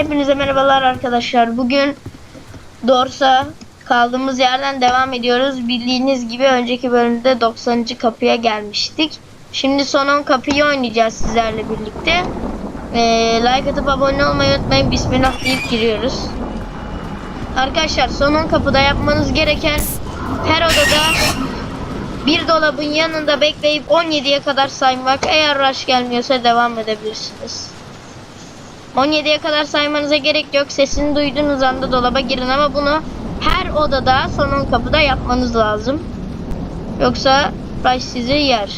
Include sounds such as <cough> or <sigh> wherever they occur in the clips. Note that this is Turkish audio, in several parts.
Hepinize merhabalar arkadaşlar. Bugün Dorsa kaldığımız yerden devam ediyoruz. Bildiğiniz gibi önceki bölümde 90. kapıya gelmiştik. Şimdi son 10 kapıyı oynayacağız sizlerle birlikte. Ee, like atıp abone olmayı unutmayın. Bismillah deyip giriyoruz. Arkadaşlar son 10 kapıda yapmanız gereken her odada bir dolabın yanında bekleyip 17'ye kadar saymak. Eğer rush gelmiyorsa devam edebilirsiniz. 17'ye kadar saymanıza gerek yok. Sesini duyduğunuz anda dolaba girin ama bunu her odada son 10 kapıda yapmanız lazım. Yoksa rush sizi yer.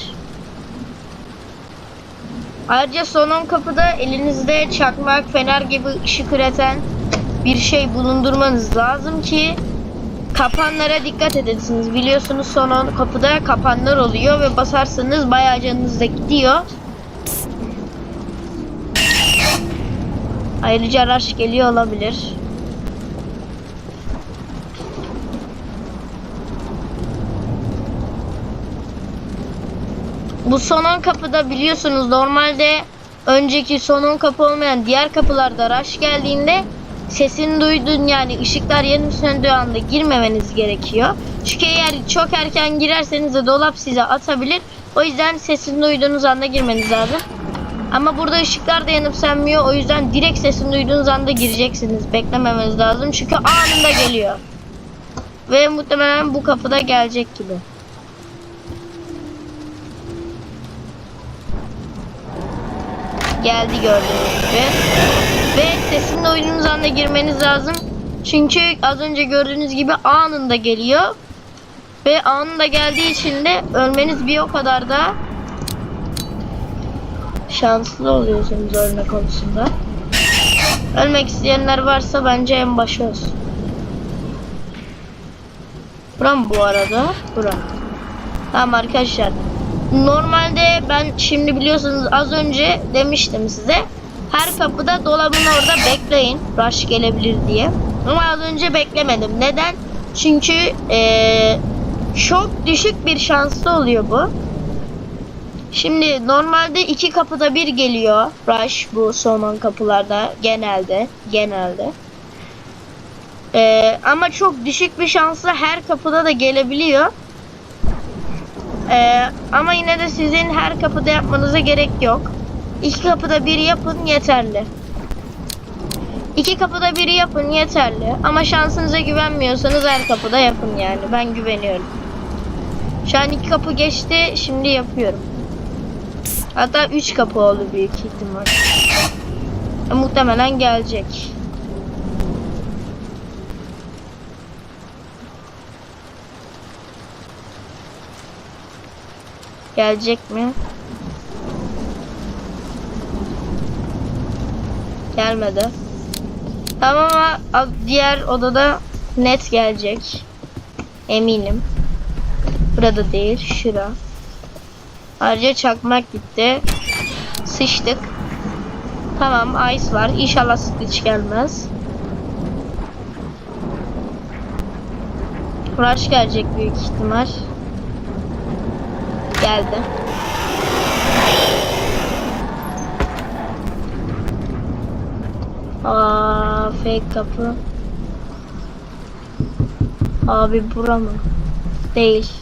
Ayrıca son 10 kapıda elinizde çakmak, fener gibi ışık üreten bir şey bulundurmanız lazım ki kapanlara dikkat edesiniz. Biliyorsunuz son 10 kapıda kapanlar oluyor ve basarsanız bayağı canınız da gidiyor. Ayrıca araç geliyor olabilir. Bu son 10 kapıda biliyorsunuz normalde önceki son 10 kapı olmayan diğer kapılarda araç geldiğinde sesini duydun yani ışıklar yanıp söndüğü anda girmemeniz gerekiyor. Çünkü eğer çok erken girerseniz de dolap size atabilir. O yüzden sesini duyduğunuz anda girmeniz lazım. Ama burada ışıklar da yanıp sönmüyor. O yüzden direkt sesini duyduğunuz anda gireceksiniz. Beklememeniz lazım. Çünkü anında geliyor. Ve muhtemelen bu kapıda gelecek gibi. Geldi gördüğünüz gibi. Ve sesini duyduğunuz anda girmeniz lazım. Çünkü az önce gördüğünüz gibi anında geliyor. Ve anında geldiği için de ölmeniz bir o kadar da şanslı oluyorsunuz ölme konusunda. Ölmek isteyenler varsa bence en başı olsun. Buram bu arada. Buram. Tamam arkadaşlar. Normalde ben şimdi biliyorsunuz az önce demiştim size. Her kapıda dolabın orada bekleyin. Rush gelebilir diye. Ama az önce beklemedim. Neden? Çünkü ee, çok düşük bir şanslı oluyor bu. Şimdi normalde iki kapıda bir geliyor rush bu 10 kapılarda genelde genelde. Ee, ama çok düşük bir şansla her kapıda da gelebiliyor. Ee, ama yine de sizin her kapıda yapmanıza gerek yok. İki kapıda bir yapın yeterli. İki kapıda biri yapın yeterli. Ama şansınıza güvenmiyorsanız her kapıda yapın yani. Ben güveniyorum. Şu an iki kapı geçti. Şimdi yapıyorum. Hatta 3 kapı oldu büyük ihtimal. E, muhtemelen gelecek. Gelecek mi? Gelmedi. Tamam ama diğer odada net gelecek. Eminim. Burada değil, şura. Ayrıca çakmak gitti. Sıçtık. Tamam ice var. İnşallah Stitch gelmez. Rush gelecek büyük ihtimal. Geldi. Aa, fake kapı. Abi bura mı? Değil.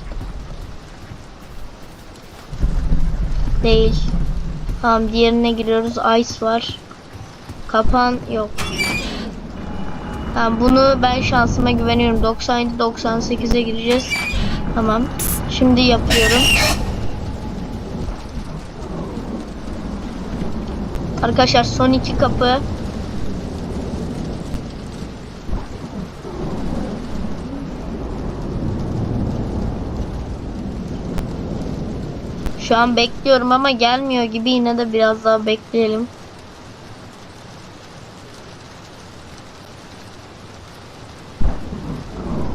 Değil. Tamam diğerine giriyoruz. Ice var. Kapan yok. Tamam bunu ben şansıma güveniyorum. 97 98'e gireceğiz. Tamam. Şimdi yapıyorum. Arkadaşlar son iki kapı. Şu an bekliyorum ama gelmiyor gibi yine de biraz daha bekleyelim.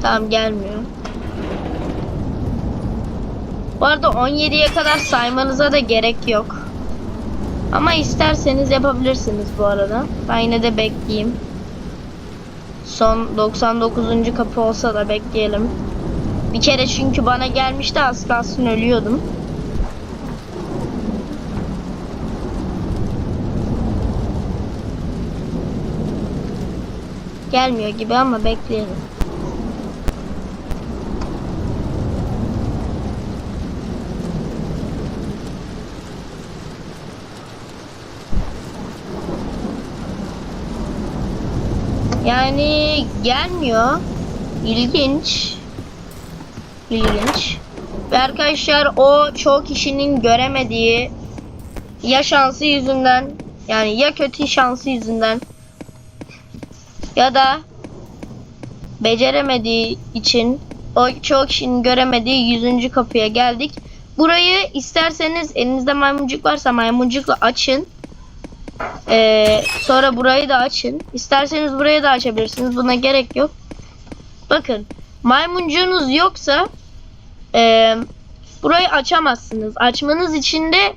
Tamam gelmiyor. Bu arada 17'ye kadar saymanıza da gerek yok. Ama isterseniz yapabilirsiniz bu arada. Ben yine de bekleyeyim. Son 99. kapı olsa da bekleyelim. Bir kere çünkü bana gelmişti az kalsın ölüyordum. Gelmiyor gibi ama bekleyelim. Yani gelmiyor. İlginç. İlginç. Ve arkadaşlar o çok kişinin göremediği ya şansı yüzünden yani ya kötü şansı yüzünden ya da beceremediği için o çok kişinin göremediği 100. kapıya geldik. Burayı isterseniz elinizde maymuncuk varsa maymuncukla açın. Ee, sonra burayı da açın. İsterseniz burayı da açabilirsiniz. Buna gerek yok. Bakın maymuncuğunuz yoksa ee, burayı açamazsınız. Açmanız için de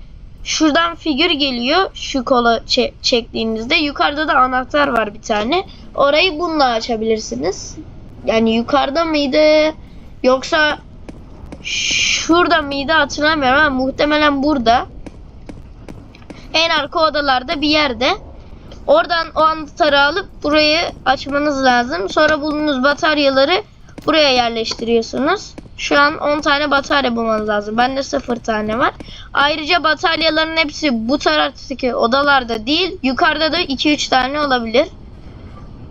şuradan figür geliyor. Şu kola çe- çektiğinizde yukarıda da anahtar var bir tane. Orayı bununla açabilirsiniz. Yani yukarıda mıydı yoksa şurada mıydı hatırlamıyorum ama muhtemelen burada. En arka odalarda bir yerde. Oradan o anahtarı alıp burayı açmanız lazım. Sonra bulduğunuz bataryaları buraya yerleştiriyorsunuz. Şu an 10 tane batarya bulmanız lazım. Bende 0 tane var. Ayrıca bataryaların hepsi bu taraftaki odalarda değil. Yukarıda da 2-3 tane olabilir.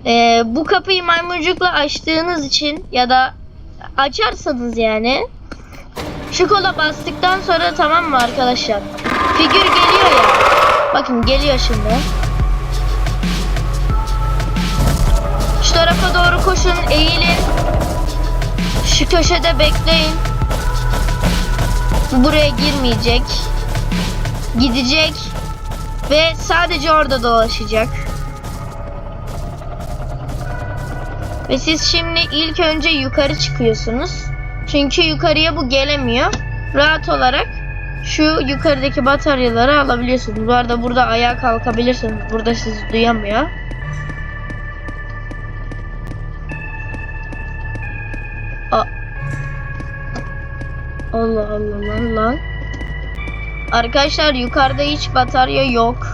Ee, bu kapıyı maymuncukla açtığınız için ya da açarsanız yani şu kola bastıktan sonra tamam mı arkadaşlar? Figür geliyor ya. Bakın geliyor şimdi. Şu tarafa doğru koşun, eğilin. Şu köşede bekleyin. Bu Buraya girmeyecek. Gidecek. Ve sadece orada dolaşacak. Ve siz şimdi ilk önce yukarı çıkıyorsunuz. Çünkü yukarıya bu gelemiyor. Rahat olarak şu yukarıdaki bataryaları alabiliyorsunuz. Bu arada burada ayağa kalkabilirsiniz. Burada sizi duyamıyor. Allah Allah lan lan. Arkadaşlar yukarıda hiç batarya yok.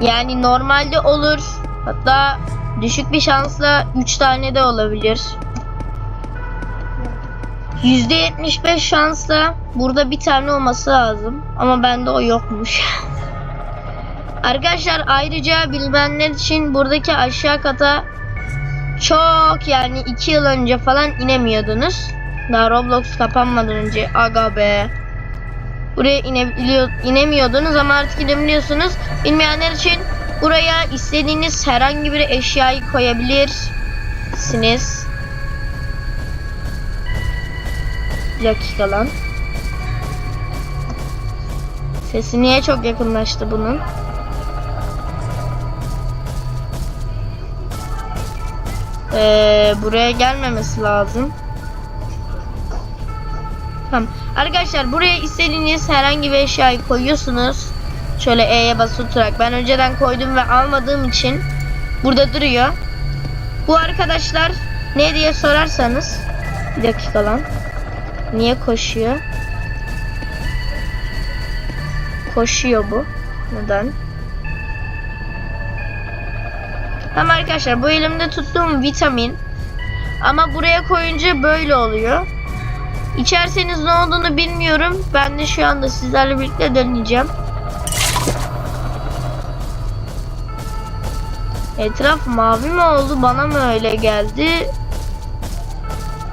Yani normalde olur. Hatta düşük bir şansla 3 tane de olabilir. %75 şansla burada bir tane olması lazım. Ama bende o yokmuş. <laughs> Arkadaşlar ayrıca bilmeyenler için buradaki aşağı kata çok yani 2 yıl önce falan inemiyordunuz. Daha Roblox kapanmadan önce aga be. Buraya inebiliyor, inemiyordunuz ama artık inebiliyorsunuz. Bilmeyenler için buraya istediğiniz herhangi bir eşyayı koyabilirsiniz. Bir dakika lan. Sesi niye çok yakınlaştı bunun? Ee, buraya gelmemesi lazım. Tamam. Arkadaşlar buraya istediğiniz herhangi bir eşyayı koyuyorsunuz. Şöyle E'ye basılı tutarak. Ben önceden koydum ve almadığım için burada duruyor. Bu arkadaşlar ne diye sorarsanız bir dakika lan. Niye koşuyor? Koşuyor bu. Neden? Tamam arkadaşlar bu elimde tuttuğum vitamin. Ama buraya koyunca böyle oluyor. İçerseniz ne olduğunu bilmiyorum. Ben de şu anda sizlerle birlikte deneyeceğim. Etraf mavi mi oldu? Bana mı öyle geldi?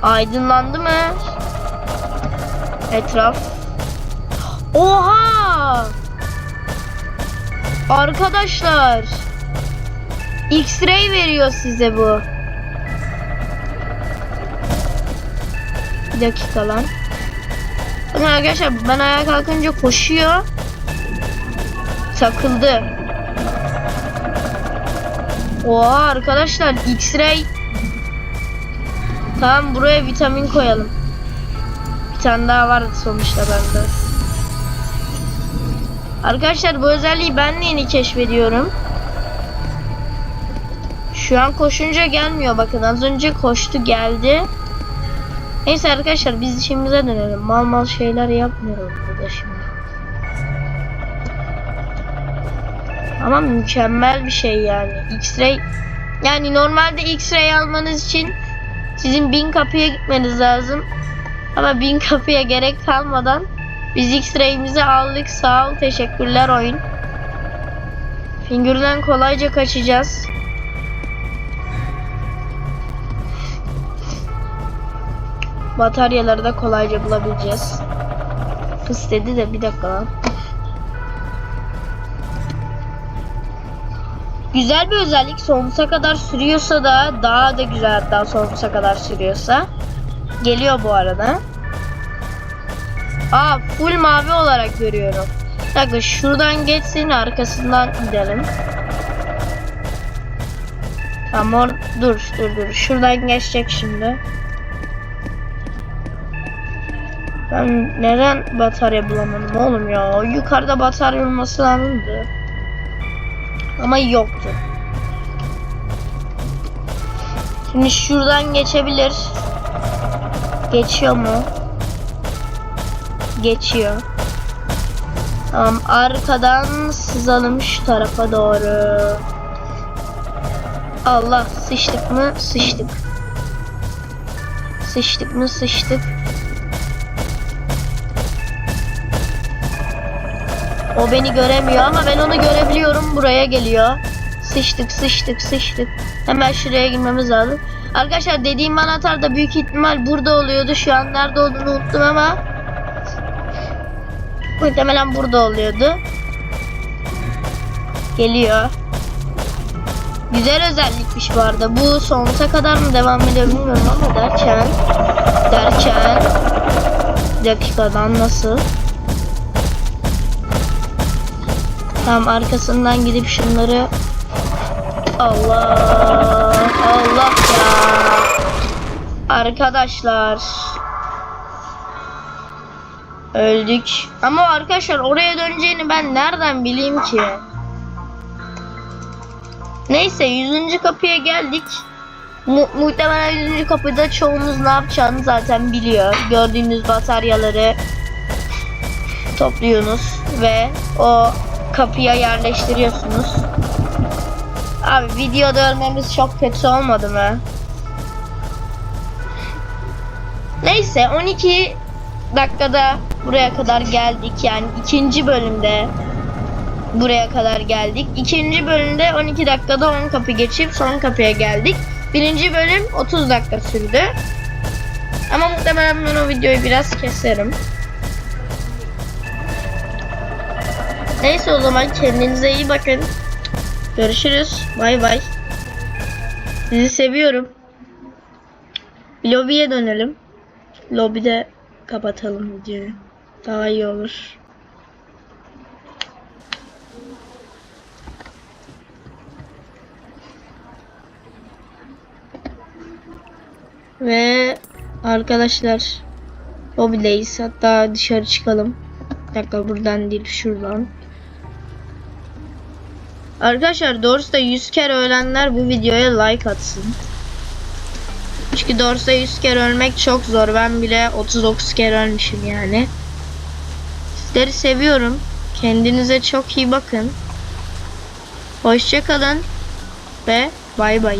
Aydınlandı mı? Etraf. Oha! Arkadaşlar. X-ray veriyor size bu. Bir dakika lan. Bakın arkadaşlar ben ayağa kalkınca koşuyor. Takıldı. Oha arkadaşlar X-ray. Tamam buraya vitamin koyalım. Bir tane daha vardı sonuçta bende. Arkadaşlar bu özelliği ben de yeni keşfediyorum. Şu an koşunca gelmiyor bakın az önce koştu geldi. Neyse arkadaşlar biz işimize dönelim. Mal mal şeyler yapmıyorum burada şimdi. Ama mükemmel bir şey yani. X-ray Yani normalde X-ray almanız için sizin bin kapıya gitmeniz lazım. Ama bin <laughs> kapıya gerek kalmadan biz X-ray'imizi aldık. Sağ ol. Teşekkürler oyun. Fingür'den kolayca kaçacağız. Bataryaları da kolayca bulabileceğiz. Kız dedi de bir dakika lan. Güzel bir özellik sonsuza kadar sürüyorsa da daha da güzel hatta sonsuza kadar sürüyorsa. Geliyor bu arada. Aa full mavi olarak görüyorum. Dakika şuradan geçsin arkasından gidelim. Tamam dur dur dur. Şuradan geçecek şimdi. Ben neden batarya bulamadım oğlum ya? Yukarıda batarya olması lazımdı. Ama yoktu. Şimdi şuradan geçebilir. Geçiyor mu? Geçiyor. Tamam arkadan sızalım şu tarafa doğru. Allah sıçtık mı? Sıçtık. Sıçtık mı? Sıçtık. O beni göremiyor ama ben onu görebiliyorum. Buraya geliyor. Sıçtık sıçtık sıçtık. Hemen şuraya girmemiz lazım. Arkadaşlar dediğim anahtar da büyük ihtimal burada oluyordu. Şu an nerede olduğunu unuttum ama muhtemelen burada oluyordu. Geliyor. Güzel özellikmiş bu arada. Bu sonsuza kadar mı devam ediyor bilmiyorum ama derken derken dakikadan nasıl? Tamam arkasından gidip şunları Allah Allah ya Arkadaşlar Öldük Ama arkadaşlar oraya döneceğini ben nereden bileyim ki Neyse 100. kapıya geldik Mu muhtemelen 100. kapıda çoğumuz ne yapacağını zaten biliyor Gördüğünüz bataryaları Topluyorsunuz ve o kapıya yerleştiriyorsunuz. Abi videoda ölmemiz çok kötü olmadı mı? Neyse 12 dakikada buraya kadar geldik. Yani ikinci bölümde buraya kadar geldik. İkinci bölümde 12 dakikada 10 kapı geçip son kapıya geldik. Birinci bölüm 30 dakika sürdü. Ama muhtemelen ben o videoyu biraz keserim. Neyse o zaman kendinize iyi bakın. Görüşürüz. Bay bay. Sizi seviyorum. Lobiye dönelim. Lobide kapatalım videoyu. Daha iyi olur. Ve arkadaşlar lobideyiz. Hatta dışarı çıkalım. Bir dakika buradan değil şuradan. Arkadaşlar doğrusu da 100 kere ölenler bu videoya like atsın. Çünkü doğrusu da 100 kere ölmek çok zor. Ben bile 39 kere ölmüşüm yani. Sizleri seviyorum. Kendinize çok iyi bakın. Hoşçakalın ve bay bay.